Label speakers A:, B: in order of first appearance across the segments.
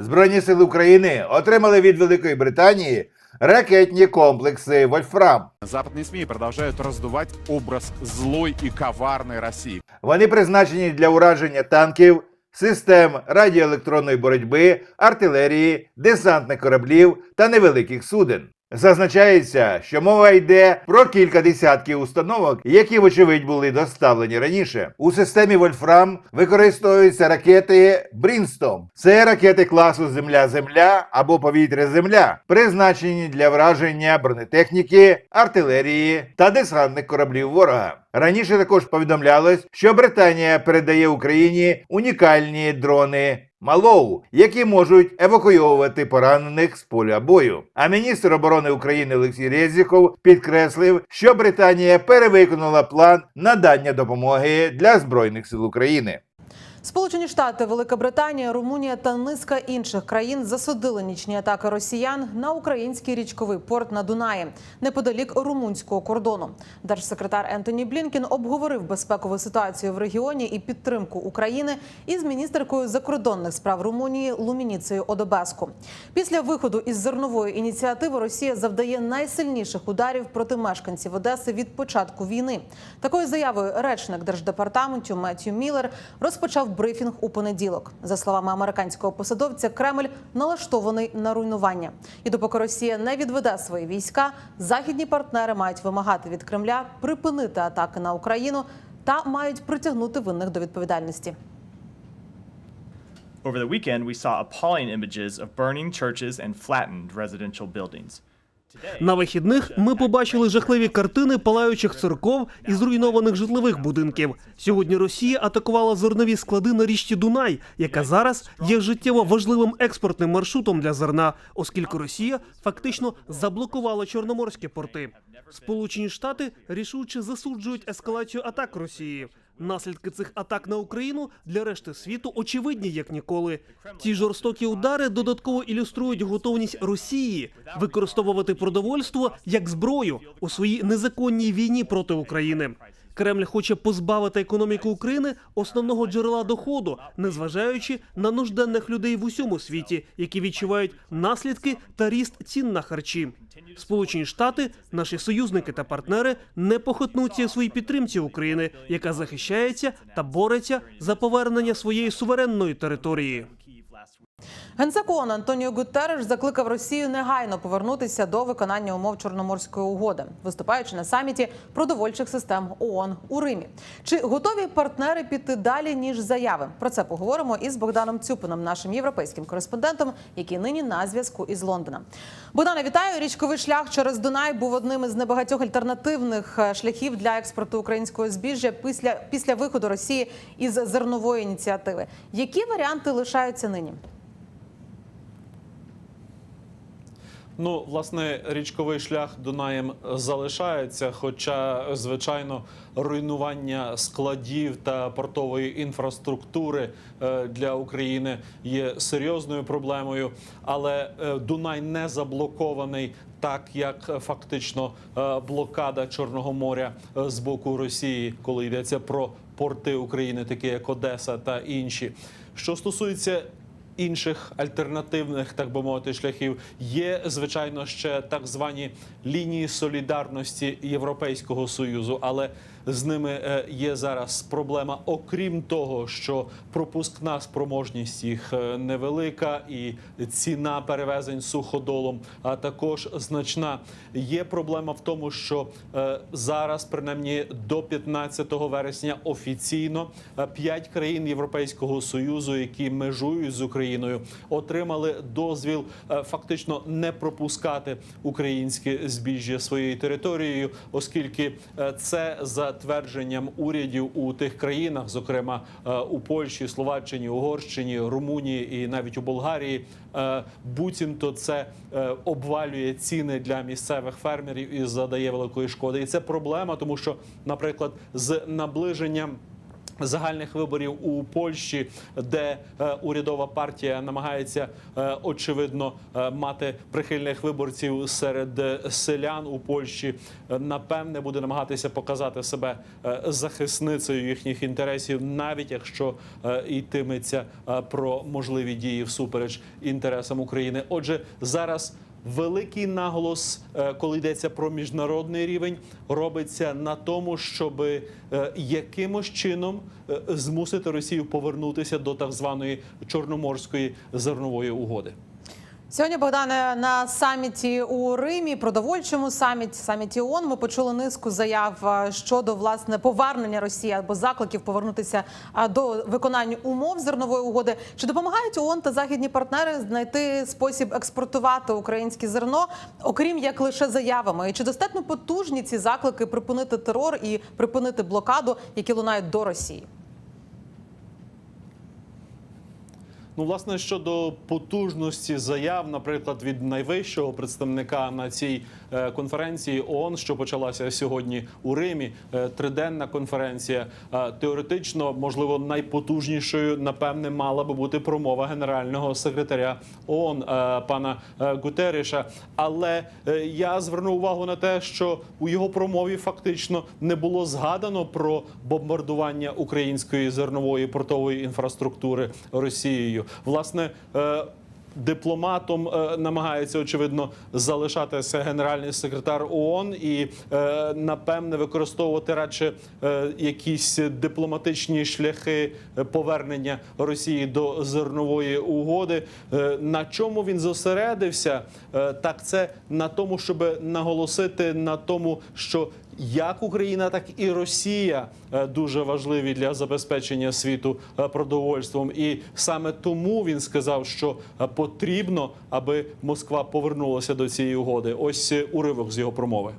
A: Збройні сили України отримали від Великої Британії ракетні комплекси Вольфрам.
B: Западні СМІ продовжують роздувати образ злої і коварної Росії.
A: Вони призначені для ураження танків, систем радіоелектронної боротьби, артилерії, десантних кораблів та невеликих суден. Зазначається, що мова йде про кілька десятків установок, які, вочевидь, були доставлені раніше. У системі Вольфрам використовуються ракети Брінстом. Це ракети класу Земля-Земля або повітря-Земля, призначені для враження бронетехніки, артилерії та десантних кораблів ворога. Раніше також повідомлялось, що Британія передає Україні унікальні дрони. Малоу, які можуть евакуйовувати поранених з поля бою. А міністр оборони України Олексій Резіков підкреслив, що Британія перевиконала план надання допомоги для збройних сил України.
C: Сполучені Штати, Велика Британія, Румунія та низка інших країн засудили нічні атаки росіян на український річковий порт на Дунаї неподалік румунського кордону. Держсекретар Ентоні Блінкін обговорив безпекову ситуацію в регіоні і підтримку України із міністеркою закордонних справ Румунії Лумініцею Одобеску. Після виходу із зернової ініціативи Росія завдає найсильніших ударів проти мешканців Одеси від початку війни. Такою заявою речник держдепартаменту Меттью Міллер розпочав брифінг у понеділок. За словами американського посадовця, Кремль налаштований на руйнування. І допоки Росія не відведе свої війська, західні партнери мають вимагати від Кремля припинити атаки на Україну та мають притягнути винних до відповідальності.
D: Over the weekend, we saw appalling images of burning churches and flattened residential buildings.
E: На вихідних ми побачили жахливі картини палаючих церков і зруйнованих житлових будинків. Сьогодні Росія атакувала зернові склади на річці Дунай, яка зараз є життєво важливим експортним маршрутом для зерна, оскільки Росія фактично заблокувала чорноморські порти. Сполучені Штати рішуче засуджують ескалацію атак Росії. Наслідки цих атак на Україну для решти світу очевидні як ніколи. Ті жорстокі удари додатково ілюструють готовність Росії використовувати продовольство як зброю у своїй незаконній війні проти України. Кремль хоче позбавити економіку України основного джерела доходу, незважаючи на нужденних людей в усьому світі, які відчувають наслідки та ріст цін на харчі. Сполучені Штати, наші союзники та партнери не похитнуться у своїй підтримці України, яка захищається та бореться за повернення своєї суверенної території.
C: Генсек ООН Антоніо Гутерреш закликав Росію негайно повернутися до виконання умов Чорноморської угоди, виступаючи на саміті продовольчих систем ООН у Римі. Чи готові партнери піти далі ніж заяви? Про це поговоримо із Богданом Цюпином, нашим європейським кореспондентом, який нині на зв'язку із Лондона. Богдане, вітаю! Річковий шлях через Дунай був одним із небагатьох альтернативних е, шляхів для експорту українського збіжжя після після виходу Росії із зернової ініціативи. Які варіанти лишаються нині?
F: Ну, власне, річковий шлях Дунаєм залишається, хоча, звичайно, руйнування складів та портової інфраструктури е, для України є серйозною проблемою, але е, Дунай не заблокований. Так як фактично е, блокада Чорного моря з боку Росії, коли йдеться про порти України, такі як Одеса та інші, що стосується інших альтернативних, так би мовити, шляхів є звичайно ще так звані лінії солідарності Європейського союзу, але з ними е, є зараз проблема. Окрім того, що пропускна спроможність їх е, невелика, і ціна перевезень суходолом, а також значна. Є проблема в тому, що е, зараз, принаймні до 15 вересня, офіційно п'ять країн Європейського союзу, які межують з Україною, отримали дозвіл е, фактично не пропускати українське збіжжя своєю територією, оскільки е, це за твердженням урядів у тих країнах, зокрема е, у Польщі, Словаччині, Угорщині, Румунії і навіть у Болгарії, буцімто це обвалює ціни для місцевих фермерів і задає великої шкоди. І це проблема, тому що, наприклад, з наближенням Загальних виборів у Польщі, де е, урядова партія намагається е, очевидно е, мати прихильних виборців серед селян у Польщі, напевне буде намагатися показати себе захисницею їхніх інтересів, навіть якщо йтиметься про можливі дії всупереч інтересам України. Отже, зараз. Великий наголос, е, коли йдеться про міжнародний рівень, робиться на тому, щоб е, якимось чином е, змусити Росію повернутися до так званої чорноморської зернової угоди.
C: Сьогодні, Богдане, на саміті у Римі, продовольчому саміті, саміті ООН, ми почули низку заяв е, щодо власне повернення Росії або закликів повернутися до виконання умов зернової угоди. Чи допомагають ООН та західні партнери знайти спосіб експортувати українське зерно, окрім як лише заявами? І чи достатньо потужні ці заклики припинити терор і припинити блокаду, які лунають до Росії?
F: Ну, власне, щодо потужності заяв, наприклад, від найвищого представника на цій е, конференції ООН, що почалася сьогодні у Римі, е, триденна конференція. е, Теоретично, можливо, найпотужнішою, напевне, мала би бути промова генерального секретаря ООН пана Гутеріша. Але я звернув увагу на те, що у його промові фактично не було згадано про бомбардування української зернової портової інфраструктури Росією. Власне. е, Дипломатом е, намагається очевидно залишатися генеральний секретар ООН і е, напевне використовувати радше якісь дипломатичні шляхи повернення Росії до зернової угоди. На чому він зосередився? Так це на тому, щоб наголосити на тому, що як Україна, так і Росія е, дуже важливі для забезпечення світу е, продовольством, і саме тому він сказав, що е, потрібно, аби Москва повернулася до цієї угоди. Ось уривок з його промови.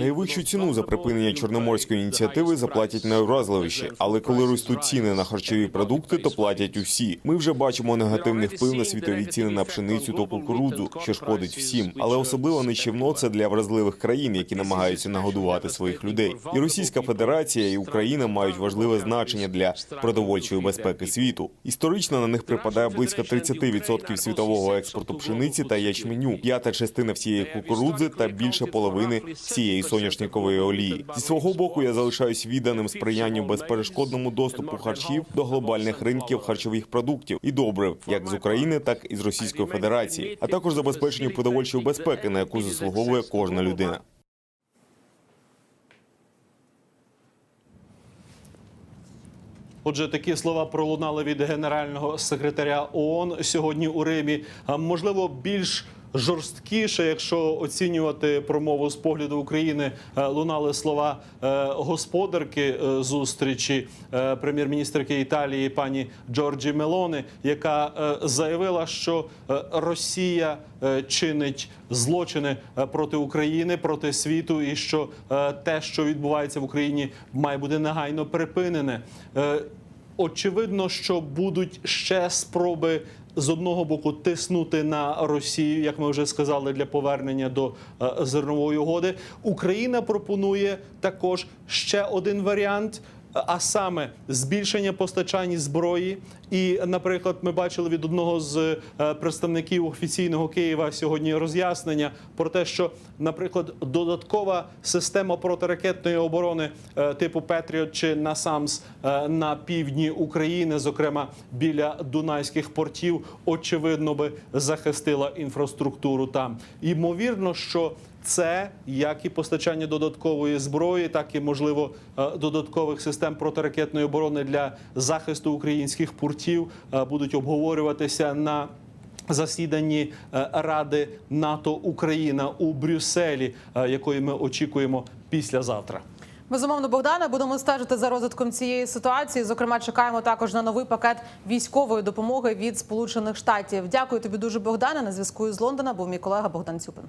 G: Найвищу ціну за припинення чорноморської ініціативи заплатять найуразливіші. Але коли ростуть ціни на харчові продукти, то платять усі. Ми вже бачимо негативний вплив на світові ціни на пшеницю та кукурудзу, що шкодить всім. Але особливо нищівно це для вразливих країн, які намагаються нагодувати своїх людей. І Російська Федерація і Україна мають важливе значення для продовольчої безпеки світу. Історично на них припадає близько 30% світового експорту пшениці та ячменю, п'ята частина всієї кукурудзи та більше половини всієї соняшникової олії. Зі свого боку я залишаюсь відданим сприянню безперешкодному доступу харчів до глобальних ринків харчових продуктів і добрив, як з України, так і з Російської Федерації, а також забезпеченню продовольчої безпеки, на яку заслуговує кожна людина.
F: Отже, такі слова пролунали від генерального секретаря ООН сьогодні у Римі. А, Можливо, більш жорсткіше, якщо оцінювати промову з погляду України, е, лунали слова е, господарки е, зустрічі прем'єр-міністрки Італії пані Джорджі Мелони, яка заявила, що Росія чинить злочини проти України, проти світу, і що те, що відбувається в Україні, має бути негайно припинене. Очевидно, що будуть ще спроби з одного боку тиснути на Росію, як ми вже сказали, для повернення до е, зернової угоди. Україна пропонує також ще один варіант. А саме збільшення постачань зброї, і, наприклад, ми бачили від одного з е, представників офіційного Києва сьогодні роз'яснення про те, що, наприклад, додаткова система протиракетної оборони е, типу Петріот чи Насамс е, на півдні України, зокрема біля дунайських портів, очевидно би захистила інфраструктуру там. Ймовірно, що це як і постачання додаткової зброї, так і можливо е, додаткових систем протиракетної оборони для захисту українських портів е, будуть обговорюватися на засіданні е, Ради НАТО Україна у Брюсселі, якої ми очікуємо післязавтра.
C: Безумовно, Богдане, будемо стежити за розвитком цієї ситуації. Зокрема, чекаємо також на новий пакет військової допомоги від Сполучених Штатів. Дякую тобі дуже, Богдане. На зв'язку із Лондона був мій колега Богдан Цюпин.